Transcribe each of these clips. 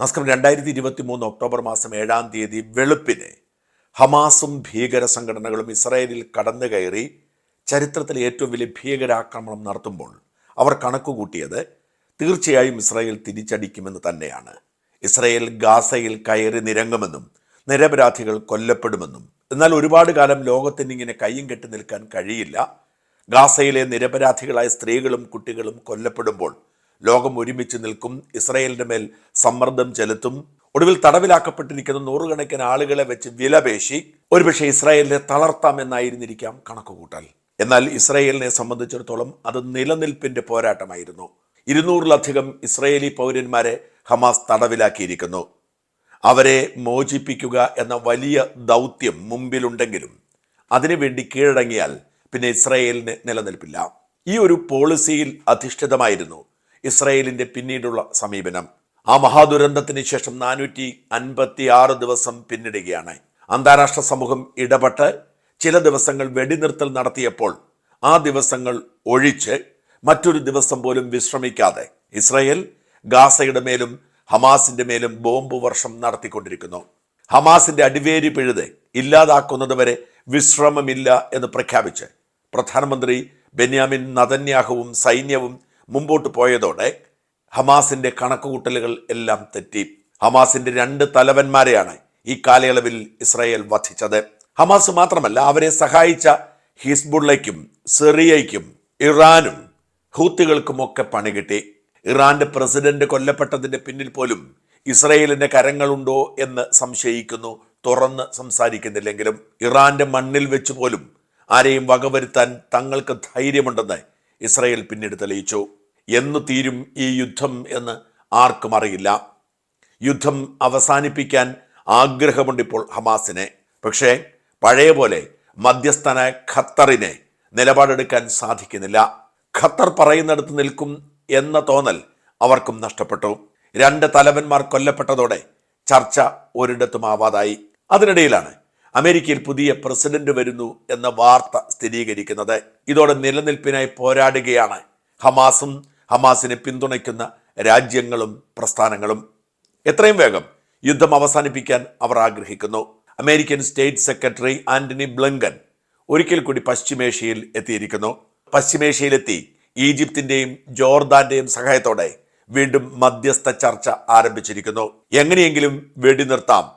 നമസ്കാരം. രണ്ടായിരത്തി ഇരുപത്തി മൂന്ന് ഒക്ടോബർ മാസം ഏഴാം തീയതി വെളുപ്പിന് ഹമാസും ഭീകര സംഘടനകളും ഇസ്രായേലിൽ കടന്നു കയറി ചരിത്രത്തിലെ ഏറ്റവും വലിയ ഭീകരാക്രമണം നടത്തുമ്പോൾ അവർ കണക്കുകൂട്ടിയത് തീർച്ചയായും ഇസ്രായേൽ തിരിച്ചടിക്കുമെന്ന് തന്നെയാണ്. ഇസ്രായേൽ ഗാസയിൽ കയറി നിരങ്ങുമെന്നും നിരപരാധികൾ കൊല്ലപ്പെടുമെന്നും. എന്നാൽ ഒരുപാട് കാലം ലോകത്തിന് ഇങ്ങനെ കയ്യും കെട്ടി നിൽക്കാൻ കഴിയില്ല. ഗാസയിലെ നിരപരാധികളായ സ്ത്രീകളും കുട്ടികളും കൊല്ലപ്പെടുമ്പോൾ ലോകം ഒരുമിച്ച് നിൽക്കും ഇസ്രയേലിന്റെ മേൽ സമ്മർദ്ദം ചെലുത്തും. ഒടുവിൽ തടവിലാക്കപ്പെട്ടിരിക്കുന്ന നൂറുകണക്കിന് ആളുകളെ വെച്ച് വിലപേശി ഒരുപക്ഷെ ഇസ്രായേലിനെ തളർത്താം എന്നായിരുന്നിരിക്കാം കണക്കുകൂട്ടൽ. എന്നാൽ ഇസ്രായേലിനെ സംബന്ധിച്ചിടത്തോളം അത് നിലനിൽപ്പിന്റെ പോരാട്ടമായിരുന്നു. ഇരുന്നൂറിലധികം ഇസ്രായേലി പൗരന്മാരെ ഹമാസ് തടവിലാക്കിയിരിക്കുന്നു. അവരെ മോചിപ്പിക്കുക എന്ന വലിയ ദൗത്യം മുമ്പിലുണ്ടെങ്കിലും അതിനുവേണ്ടി കീഴടങ്ങിയാൽ പിന്നെ ഇസ്രായേലിന് നിലനിൽപ്പില്ല. ഈ ഒരു പോളിസിയിൽ അധിഷ്ഠിതമായിരുന്നു ഇസ്രായേലിന്റെ പിന്നീടുള്ള സമീപനം. ആ മഹാദുരന്തത്തിന് ശേഷം നാനൂറ്റി അൻപത്തി ആറ് ദിവസം പിന്നിടുകയാണ്. അന്താരാഷ്ട്ര സമൂഹം ഇടപെട്ട് ചില ദിവസങ്ങൾ വെടിനിർത്തൽ നടത്തിയപ്പോൾ ആ ദിവസങ്ങൾ ഒഴിച്ച് മറ്റൊരു ദിവസം പോലും വിശ്രമിക്കാതെ ഇസ്രയേൽ ഗാസയുടെ മേലും ഹമാസിന്റെ മേലും ബോംബ് വർഷം നടത്തിക്കൊണ്ടിരിക്കുന്നു. ഹമാസിന്റെ അടിവേരി പിഴുത് ഇല്ലാതാക്കുന്നതുവരെ വിശ്രമമില്ല എന്ന് പ്രഖ്യാപിച്ച് പ്രധാനമന്ത്രി ബെന്യാമിൻ നതന്യാഹുവും സൈന്യവും മുമ്പോട്ട് പോയതോടെ ഹമാസിന്റെ കണക്കുകൂട്ടലുകൾ എല്ലാം തെറ്റി. ഹമാസിന്റെ രണ്ട് തലവന്മാരെയാണ് ഈ കാലയളവിൽ ഇസ്രായേൽ വധിച്ചത്. ഹമാസ് മാത്രമല്ല അവരെ സഹായിച്ച ഹിസ്ബുള്ളയ്ക്കും സിറിയയ്ക്കും ഇറാനും ഹൂത്തികൾക്കുമൊക്കെ പണി കിട്ടി. ഇറാന്റെ പ്രസിഡന്റ് കൊല്ലപ്പെട്ടതിന്റെ പിന്നിൽ പോലും ഇസ്രയേലിന്റെ കരങ്ങളുണ്ടോ എന്ന് സംശയിക്കുന്നു. തുറന്ന് സംസാരിക്കുന്നില്ലെങ്കിലും ഇറാന്റെ മണ്ണിൽ വെച്ചുപോലും ആരെയും വകവരുത്താൻ തങ്ങൾക്ക് ധൈര്യമുണ്ടെന്ന് ഇസ്രയേൽ പിന്നീട് തെളിയിച്ചു. എന്നു തീരും ഈ യുദ്ധം എന്ന് ആർക്കും അറിയില്ല. യുദ്ധം അവസാനിപ്പിക്കാൻ ആഗ്രഹമുണ്ട് ഇപ്പോൾ ഹമാസിനെ. പക്ഷേ പഴയ പോലെ മധ്യസ്ഥന ഖത്തറിനെ നിലപാടെടുക്കാൻ സാധിക്കുന്നില്ല. ഖത്തർ പറയുന്നിടത്ത് നിൽക്കും എന്ന തോന്നൽ അവർക്കും നഷ്ടപ്പെട്ടു. രണ്ട് തലവന്മാർ കൊല്ലപ്പെട്ടതോടെ ചർച്ച ഒരിടത്തും ആവാതായി അതിനിടയിലാണ് അമേരിക്കയിൽ പുതിയ പ്രസിഡന്റ് വരുന്നു എന്ന വാർത്ത സ്ഥിരീകരിക്കുന്നത്. ഇതോടെ നിലനിൽപ്പിനായി പോരാടുകയാണ് ഹമാസും ഹമാസിനെ പിന്തുണയ്ക്കുന്ന രാജ്യങ്ങളും പ്രസ്ഥാനങ്ങളും. എത്രയും വേഗം യുദ്ധം അവസാനിപ്പിക്കാൻ അവർ ആഗ്രഹിക്കുന്നു. American state secretary Antony Blinken ഒരിക്കൽ കൂടി പശ്ചിമേഷ്യയിൽ എത്തിയിരിക്കുന്നു. പശ്ചിമേഷ്യയിലെത്തി ഈജിപ്തിന്റെയും ജോർദാന്റെയും സഹായത്തോടെ വീണ്ടും മധ്യസ്ഥ ചർച്ച ആരംഭിച്ചിരിക്കുന്നു. എങ്ങനെയെങ്കിലും വെടിനിർത്താം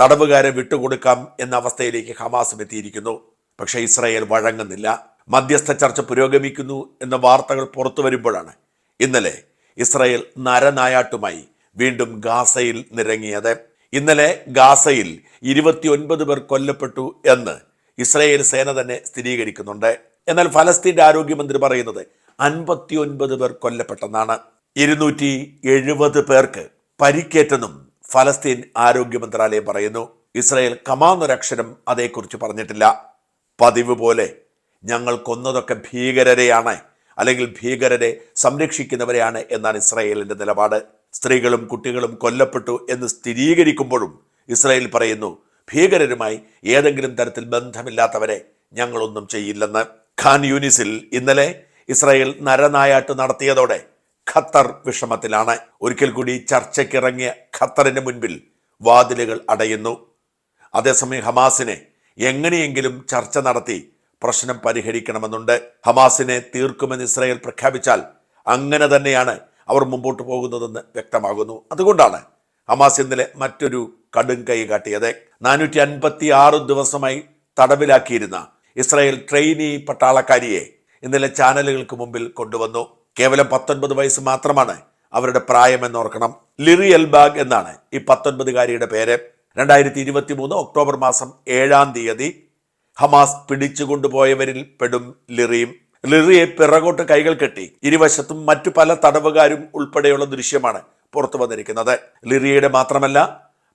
തടവുകാരെ വിട്ടുകൊടുക്കാം എന്ന അവസ്ഥയിലേക്ക് ഹമാസും എത്തിയിരിക്കുന്നു. പക്ഷേ ഇസ്രായേൽ വഴങ്ങുന്നില്ല. മധ്യസ്ഥ ചർച്ച പുരോഗമിക്കുന്നു എന്ന വാർത്തകൾ പുറത്തു വരുമ്പോഴാണ് ഇന്നലെ ഇസ്രായേൽ നരനായാട്ടുമായി വീണ്ടും ഗാസയിൽ നിരങ്ങിയത്. ഇന്നലെ ഗാസയിൽ ഇരുപത്തിയൊൻപത് പേർ കൊല്ലപ്പെട്ടു എന്ന് ഇസ്രായേൽ സേന തന്നെ സ്ഥിരീകരിക്കുന്നുണ്ട്. എന്നാൽ ഫലസ്തീന്റെ ആരോഗ്യമന്ത്രി പറയുന്നത് അൻപത്തിയൊൻപത് പേർ കൊല്ലപ്പെട്ടെന്നാണ്. ഇരുന്നൂറ്റി എഴുപത് പേർക്ക് പരിക്കേറ്റെന്നും ഫലസ്തീൻ ആരോഗ്യ മന്ത്രാലയം പറയുന്നു. ഇസ്രായേൽ കമാന്നൊരക്ഷരം അതേക്കുറിച്ച് പറഞ്ഞിട്ടില്ല. പതിവ് പോലെ ഞങ്ങൾ കൊന്നതൊക്കെ ഭീകരരെയാണ് അല്ലെങ്കിൽ ഭീകരരെ സംരക്ഷിക്കുന്നവരെയാണ് എന്നാണ് ഇസ്രായേലിന്റെ നിലപാട്. സ്ത്രീകളും കുട്ടികളും കൊല്ലപ്പെട്ടു എന്ന് സ്ഥിരീകരിക്കുമ്പോഴും ഇസ്രായേൽ പറയുന്നു ഭീകരരുമായി ഏതെങ്കിലും തരത്തിൽ ബന്ധമില്ലാത്തവരെ ഞങ്ങളൊന്നും ചെയ്യില്ലെന്ന്. ഖാൻ യൂനിസിൽ ഇന്നലെ ഇസ്രായേൽ നരനായാട്ട് നടത്തിയതോടെ ഖത്തർ വിഷമത്തിലാണ്. ഒരിക്കൽ കൂടി ചർച്ചയ്ക്കിറങ്ങിയ ഖത്തറിന് മുൻപിൽ വാതിലുകൾ അടയുന്നു. അതേസമയം ഹമാസിനെ എങ്ങനെയെങ്കിലും ചർച്ച നടത്തി പ്രശ്നം പരിഹരിക്കണമെന്നുണ്ട്. ഹമാസിനെ തീർക്കുമെന്ന് ഇസ്രായേൽ പ്രഖ്യാപിച്ചാൽ അങ്ങനെ തന്നെയാണ് അവർ മുമ്പോട്ട് പോകുന്നതെന്ന് വ്യക്തമാകുന്നു. അതുകൊണ്ടാണ് ഹമാസ് ഇന്നലെ മറ്റൊരു കടും കൈ കാട്ടിയത്. നാനൂറ്റി അൻപത്തി ആറ് ദിവസമായി തടവിലാക്കിയിരുന്ന ഇസ്രായേൽ ട്രെയിനി പട്ടാളക്കാരിയെ ഇന്നലെ ചാനലുകൾക്ക് മുമ്പിൽ കൊണ്ടുവന്നു. കേവലം പത്തൊൻപത് വയസ്സ് മാത്രമാണ് അവരുടെ പ്രായമെന്നോർക്കണം. ലിറി എൽബാഗ് എന്നാണ് ഈ പത്തൊൻപതുകാരിയുടെ പേര്. രണ്ടായിരത്തി ഇരുപത്തി മൂന്ന് ഒക്ടോബർ മാസം ഏഴാം തീയതി ഹമാസ് പിടിച്ചുകൊണ്ടുപോയവരിൽ പെടും ലിറിയും. ലിറിയെ പിറകോട്ട് കൈകൾ കെട്ടി. ഇരുവശത്തും മറ്റു പല തടവുകാരും ഉൾപ്പെടെയുള്ള ദൃശ്യമാണ് പുറത്തു വന്നിരിക്കുന്നത്. ലിറിയയുടെ മാത്രമല്ല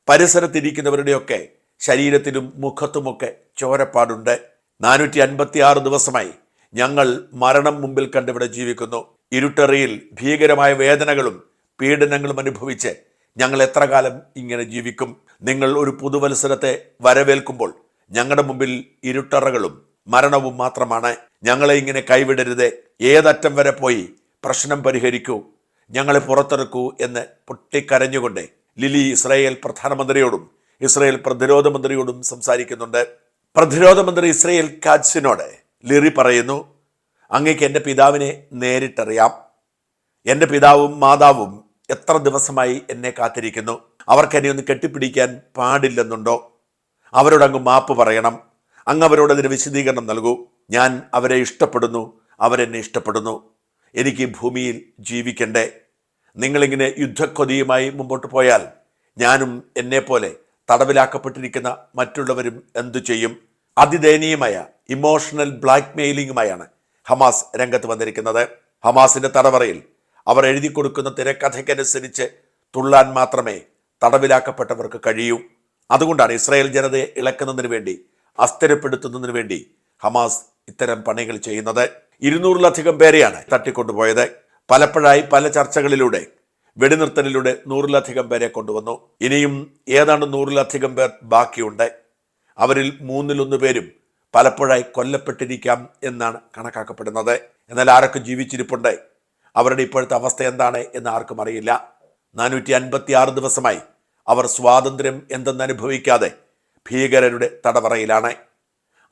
പരിസരത്തിരിക്കുന്നവരുടെയൊക്കെ ശരീരത്തിലും മുഖത്തുമൊക്കെ ചോരപ്പാടുണ്ട്. നാനൂറ്റി അൻപത്തി ആറ് ദിവസമായി ഞങ്ങൾ മരണം മുമ്പിൽ കണ്ടിവിടെ ജീവിക്കുന്നു. ഇരുട്ടറിയിൽ ഭീകരമായ വേദനകളും പീഡനങ്ങളും അനുഭവിച്ച് ഞങ്ങൾ എത്ര കാലം ഇങ്ങനെ ജീവിക്കും? നിങ്ങൾ ഒരു പുതുവത്സരത്തെ വരവേൽക്കുമ്പോൾ ഞങ്ങളുടെ മുമ്പിൽ ഇരുട്ടറകളും മരണവും മാത്രമാണ്. ഞങ്ങളെ ഇങ്ങനെ കൈവിടരുത്. ഏതറ്റം വരെ പോയി പ്രശ്നം പരിഹരിക്കൂ. ഞങ്ങളെ പുറത്തിറക്കൂ എന്ന് പൊട്ടിക്കരഞ്ഞുകൊണ്ട് ലിലി ഇസ്രായേൽ പ്രധാനമന്ത്രിയോടും ഇസ്രായേൽ പ്രതിരോധ മന്ത്രിയോടും സംസാരിക്കുന്നുണ്ട്. പ്രതിരോധ മന്ത്രി ഇസ്രായേൽ കാറ്റ്സിനോട് ലിറി പറയുന്നു അങ്ങേക്ക് എന്റെ പിതാവിനെ നേരിട്ടറിയാം. എന്റെ പിതാവും മാതാവും എത്ര ദിവസമായി എന്നെ കാത്തിരിക്കുന്നു. അവർക്കെന്നെ ഒന്ന് കെട്ടിപ്പിടിക്കാൻ പാടില്ലെന്നുണ്ടോ? അവരോട് അങ്ങ് മാപ്പ് പറയണം. അങ്ങ് അവരോട് അതിന് വിശദീകരണം നൽകൂ. ഞാൻ അവരെ ഇഷ്ടപ്പെടുന്നു. അവരെന്നെ ഇഷ്ടപ്പെടുന്നു. എനിക്ക് ഭൂമിയിൽ ജീവിക്കണ്ടേ? നിങ്ങളിങ്ങനെ യുദ്ധക്കൊതിയുമായി മുമ്പോട്ട് പോയാൽ ഞാനും എന്നെപ്പോലെ തടവിലാക്കപ്പെട്ടിരിക്കുന്ന മറ്റുള്ളവരും എന്തു ചെയ്യും? അതിദയനീയമായ ഇമോഷണൽ ബ്ലാക്ക് മെയിലിംഗുമായാണ് ഹമാസ് രംഗത്ത് വന്നിരിക്കുന്നത്. ഹമാസിന്റെ തടവറയിൽ അവർ എഴുതി കൊടുക്കുന്ന തിരക്കഥയ്ക്കനുസരിച്ച് തുള്ളാൻ മാത്രമേ തടവിലാക്കപ്പെട്ടവർക്ക് കഴിയൂ. അതുകൊണ്ടാണ് ഇസ്രായേൽ ജനതയെ ഇളക്കുന്നതിന് വേണ്ടി അസ്ഥിരപ്പെടുത്തുന്നതിന് വേണ്ടി ഹമാസ് ഇത്തരം പണികൾ ചെയ്യുന്നത്. ഇരുന്നൂറിലധികം പേരെയാണ് തട്ടിക്കൊണ്ടുപോയത്. പലപ്പോഴായി പല ചർച്ചകളിലൂടെ വെടിനിർത്തലിലൂടെ നൂറിലധികം പേരെ കൊണ്ടുവന്നു. ഇനിയും ഏതാണ്ട് നൂറിലധികം പേർ ബാക്കിയുണ്ട്. അവരിൽ മൂന്നിലൊന്ന് പേരും പലപ്പോഴായി കൊല്ലപ്പെട്ടിരിക്കാം എന്നാണ് കണക്കാക്കപ്പെടുന്നത്. എന്നാൽ ആരൊക്കെ ജീവിച്ചിരിപ്പുണ്ട്? അവരുടെ ഇപ്പോഴത്തെ അവസ്ഥ എന്താണ് എന്ന് ആർക്കും അറിയില്ല. നാനൂറ്റി അൻപത്തി ആറ് ദിവസമായി അവർ സ്വാതന്ത്ര്യം എന്തെന്നനുഭവിക്കാതെ ഭീകരരുടെ തടവറയിലാണ്.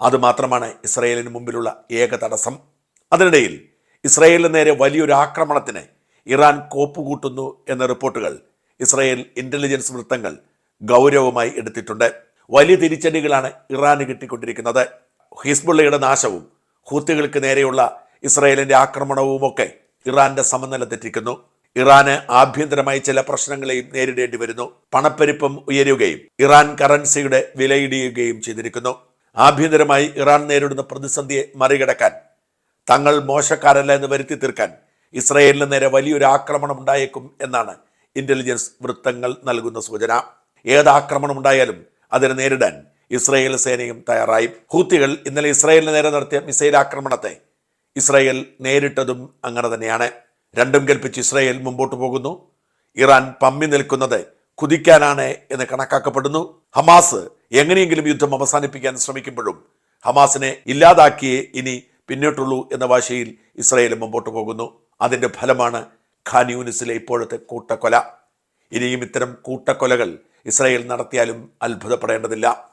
അതുമാത്രമാണ് ഇസ്രയേലിന് മുമ്പിലുള്ള ഏക തടസ്സം. അതിനിടയിൽ ഇസ്രയേലിന് നേരെ വലിയൊരു ആക്രമണത്തിന് ഇറാൻ കോപ്പുകൂട്ടുന്നു എന്ന റിപ്പോർട്ടുകൾ ഇസ്രയേൽ ഇന്റലിജൻസ് വൃത്തങ്ങൾ ഗൗരവമായി എടുത്തിട്ടുണ്ട്. വലിയ തിരിച്ചടികളാണ് ഇറാന് കിട്ടിക്കൊണ്ടിരിക്കുന്നത്. ഹിസ്ബുള്ളയുടെ നാശവും ഹൂത്തികൾക്ക് നേരെയുള്ള ഇസ്രയേലിന്റെ ആക്രമണവുമൊക്കെ ഇറാന്റെ സമനില തെറ്റിക്കുന്നു ഇറാന് ആഭ്യന്തരമായി ചില പ്രശ്നങ്ങളെയും നേരിടേണ്ടി വരുന്നു. പണപ്പെരുപ്പം ഉയരുകയും ഇറാൻ കറൻസിയുടെ വിലയിടിയുകയും ചെയ്തിരിക്കുന്നു. ആഭ്യന്തരമായി ഇറാൻ നേരിടുന്ന പ്രതിസന്ധിയെ മറികടക്കാൻ തങ്ങൾ മോശക്കാരല്ല എന്ന് വരുത്തി തീർക്കാൻ ഇസ്രയേലിന് നേരെ വലിയൊരു ആക്രമണം ഉണ്ടായേക്കും എന്നാണ് ഇന്റലിജൻസ് വൃത്തങ്ങൾ നൽകുന്ന സൂചന. ഏത് ആക്രമണം ഉണ്ടായാലും അതിനെ നേരിടാൻ ഇസ്രയേൽ സേനയും തയ്യാറായി. ഹൂത്തികൾ ഇന്നലെ ഇസ്രയേലിന് നേരെ നടത്തിയ മിസൈൽ ആക്രമണത്തെ ഇസ്രയേൽ നേരിട്ടതും അങ്ങനെ തന്നെയാണ്. രണ്ടും കൽപ്പിച്ച് ഇസ്രയേൽ മുമ്പോട്ട് പോകുന്നു. ഇറാൻ പമ്മി നിൽക്കുന്നത് കുതിക്കാനാണ് എന്ന് കണക്കാക്കപ്പെടുന്നു. ഹമാസ് എങ്ങനെയെങ്കിലും യുദ്ധം അവസാനിപ്പിക്കാൻ ശ്രമിക്കുമ്പോഴും ഹമാസിനെ ഇല്ലാതാക്കിയേ ഇനി പിന്നോട്ടുള്ളൂ എന്ന ഭാഷയിൽ ഇസ്രയേൽ മുമ്പോട്ട് പോകുന്നു. അതിന്റെ ഫലമാണ് ഖാൻ യൂനിസിലെ ഇപ്പോഴത്തെ കൂട്ടക്കൊല. ഇനിയും ഇത്തരം കൂട്ടക്കൊലകൾ ഇസ്രയേൽ നടത്തിയാലും അത്ഭുതപ്പെടേണ്ടതില്ല.